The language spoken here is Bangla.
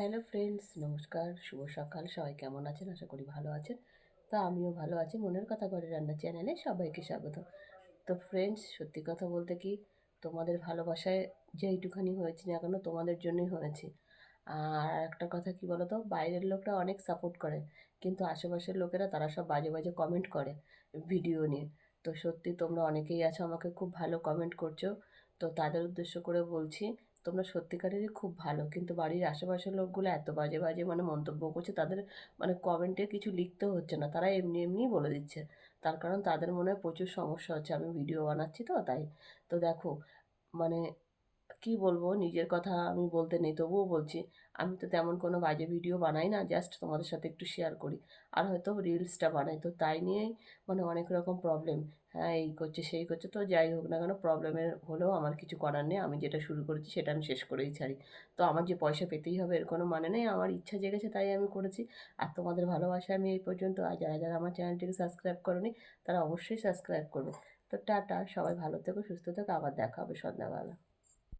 হ্যালো ফ্রেন্ডস নমস্কার, শুভ সকাল। সবাই কেমন আছেন? আশা করি ভালো আছেন। তো আমিও ভালো আছি। মনের কথা করে রান্না চ্যানেলে সবাইকে স্বাগত। তো ফ্রেন্ডস সত্যি কথা বলতে কি, তোমাদের ভালোবাসায় যে এইটুখানি হয়েছি না কেন, তোমাদের জন্যই হয়েছি। আর একটা কথা কি বলো তো বাইরের লোকরা অনেক সাপোর্ট করে, কিন্তু আশেপাশের লোকেরা তারা সব বাজে বাজে কমেন্ট করে ভিডিও নিয়ে। তো সত্যি তোমরা অনেকেই আছো, আমাকে খুব ভালো কমেন্ট করছ। তো তাদের উদ্দেশ্য করে বলছি তোমরা সত্যিকারেরই খুব ভালো। কিন্তু বাড়ির আশেপাশের লোকগুলো এত বাজে বাজে মানে মন্তব্য করছে, তাদের মানে কমেন্টে কিছু লিখতে হচ্ছে না। তারা এমনি এমনি বলে দিচ্ছে। তার কারণ তাদের মনে প্রচুর সমস্যা হচ্ছে। আমি ভিডিও বানাচ্ছি তো, তাই। তো দেখো মানে কি বলব? নিজের কথা আমি বলতে নেই, তবুও বলছি, আমি তো তেমন কোনো বাজে ভিডিও বানাই না জাস্ট তোমাদের সাথে একটু শেয়ার করি। আর হয়তো রিলসটা বানাই, তো তাই নিয়েই মানে অনেক রকম প্রবলেম হ্যাঁ এই করছে, সেই করছে, তো যাই হোক না কেন প্রবলেমের হলেও আমার কিছু করার নেই, আমি যেটা শুরু করেছি সেটা আমি শেষ করেই ছাড়ি। তো আমার যে পয়সা পেতেই হবে, এর কোনো মানে নেই, আমার ইচ্ছা জেগেছে তাই আমি করেছি। আর তোমাদের ভালোবাসা আমি এই পর্যন্ত, আর যারা যারা আমার চ্যানেলটিকে সাবস্ক্রাইব করনি, তারা অবশ্যই সাবস্ক্রাইব করবে। তো টাটা, সবাই ভালো থেকো, সুস্থ থেকো, আবার দেখা হবে সন্ধ্যাবেলা।